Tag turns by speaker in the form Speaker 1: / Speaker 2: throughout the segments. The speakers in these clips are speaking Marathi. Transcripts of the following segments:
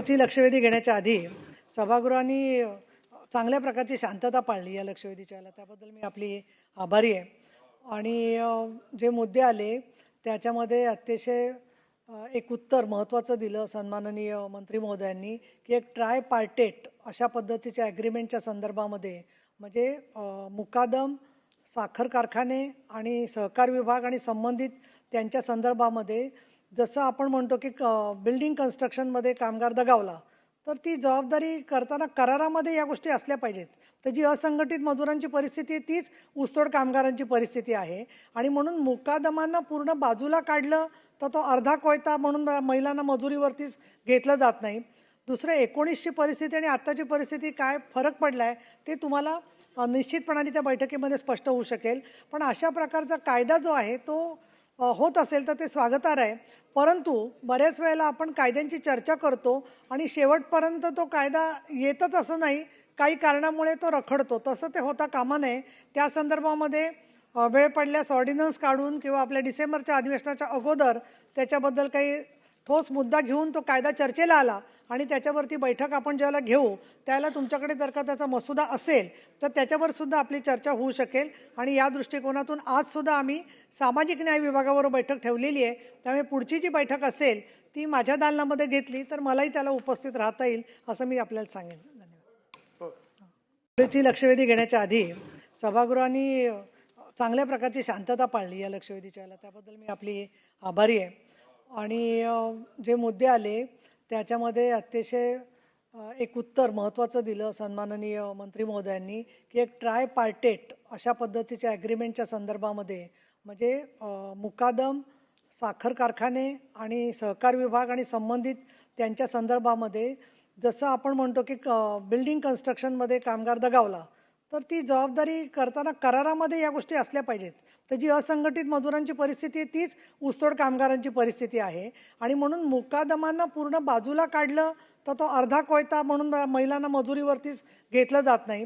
Speaker 1: ची लक्षवेधी घेण्याच्या आधी सभागृहाने चांगल्या प्रकारची शांतता पाळली या लक्षवेधीच्या वेळेला त्याबद्दल मी आपली आभारी आहे. आणि जे मुद्दे आले त्याच्यामध्ये अतिशय एक उत्तर महत्त्वाचं दिलं सन्माननीय मंत्री महोदयांनी की एक ट्राय पार्टेट अशा पद्धतीच्या ॲग्रीमेंटच्या संदर्भामध्ये म्हणजे मुकादम साखर कारखाने आणि सहकार विभाग आणि संबंधित त्यांच्या संदर्भामध्ये जसं आपण म्हणतो की क बिल्डिंग कन्स्ट्रक्शनमध्ये कामगार दगावला तर ती जबाबदारी करताना करारामध्ये या गोष्टी असल्या पाहिजेत. तर जी असंघटित मजुरांची परिस्थिती आहे तीच ऊसतोड कामगारांची परिस्थिती आहे. आणि म्हणून मुकादमांना पूर्ण बाजूला काढलं तर तो अर्धा कोयता म्हणून महिलांना मजुरीवरतीच घेतलं जात नाही. दुसरं एकोणीसची परिस्थिती आणि आत्ताची परिस्थिती काय फरक पडला आहे ते तुम्हाला निश्चितपणाने त्या बैठकीमध्ये स्पष्ट होऊ शकेल. पण अशा प्रकारचा कायदा जो आहे तो होत असेल तर ते स्वागतार आहे. परंतु बऱ्याच वेळेला आपण कायद्यांची चर्चा करतो आणि शेवटपर्यंत तो कायदा येतच असं नाही काही कारणामुळे तो रखडतो. तसं ते होता कामा नये. त्या संदर्भामध्ये वेळ पडल्यास ऑर्डिनन्स काढून किंवा आपल्या डिसेंबरच्या अधिवेशनाच्या अगोदर त्याच्याबद्दल काही ठोस मुद्दा घेऊन तो कायदा चर्चेला आला आणि त्याच्यावरती बैठक आपण ज्याला घेऊ त्याला तुमच्याकडे जर का त्याचा मसुदा असेल तर त्याच्यावर सुद्धा आपली चर्चा होऊ शकेल. आणि या दृष्टिकोनातून आजसुद्धा आम्ही सामाजिक न्याय विभागावर बैठक ठेवलेली आहे. त्यामुळे पुढची जी बैठक असेल ती माझ्या दालनामध्ये घेतली तर मलाही त्याला उपस्थित राहता येईल असं मी आपल्याला सांगेन. धन्यवाद. लक्षवेधी घेण्याच्या आधी सभागृहाने चांगल्या प्रकारची शांतता पाळली या लक्षवेधीच्या त्याबद्दल मी आपली आभारी आहे. आणि जे मुद्दे आले त्याच्यामध्ये अतिशय एक उत्तर महत्त्वाचं दिलं सन्माननीय मंत्री महोदयांनी की एक ट्राय पार्टेट अशा पद्धतीच्या ॲग्रीमेंटच्या संदर्भामध्ये म्हणजे मुकादम साखर कारखाने आणि सहकार विभाग आणि संबंधित त्यांच्या संदर्भामध्ये जसं आपण म्हणतो की क बिल्डिंग कन्स्ट्रक्शनमध्ये कामगार दगावला तर ती जबाबदारी करताना करारामध्ये या गोष्टी असल्या पाहिजेत. तर जी असंघटित मजुरांची परिस्थिती आहे तीच ऊसतोड कामगारांची परिस्थिती आहे. आणि म्हणून मुकादमांना पूर्ण बाजूला काढलं तर तो अर्धा कोयता म्हणून महिलांना मजुरीवरतीच घेतलं जात नाही.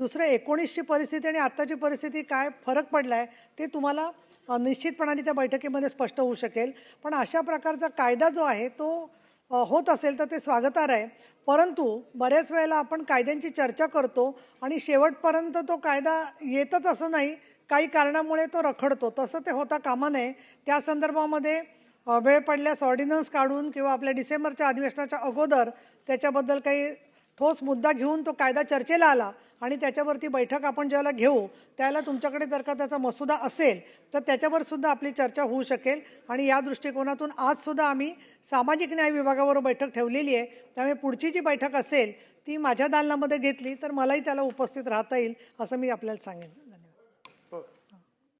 Speaker 1: दुसरं एकोणीसची परिस्थिती आणि आत्ताची परिस्थिती काय फरक पडला आहे ते तुम्हाला निश्चितपणाने त्या बैठकीमध्ये स्पष्ट होऊ शकेल. पण अशा प्रकारचा कायदा जो आहे तो होत असेल तर ते स्वागतार आहे. परंतु बऱ्याच वेळेला आपण कायद्यांची चर्चा करतो आणि शेवटपर्यंत तो कायदा येतच असं नाही काही कारणामुळे तो रखडतो. तसं ते होता कामा नये. त्या संदर्भामध्ये वेळ पडल्यास ऑर्डिनन्स काढून किंवा आपल्या डिसेंबरच्या अधिवेशनाच्या अगोदर त्याच्याबद्दल काही ठोस मुद्दा घेऊन तो कायदा चर्चेला आला आणि त्याच्यावरती बैठक आपण ज्याला घेऊ त्याला तुमच्याकडे जर का त्याचा मसुदा असेल तर त्याच्यावर सुद्धा आपली चर्चा होऊ शकेल. आणि या दृष्टिकोनातून आजसुद्धा आम्ही सामाजिक न्याय विभागावर बैठक ठेवलेली आहे. त्यामुळे पुढची जी बैठक असेल ती माझ्या दालनामध्ये घेतली तर मलाही त्याला उपस्थित राहता येईल असं मी आपल्याला सांगेन.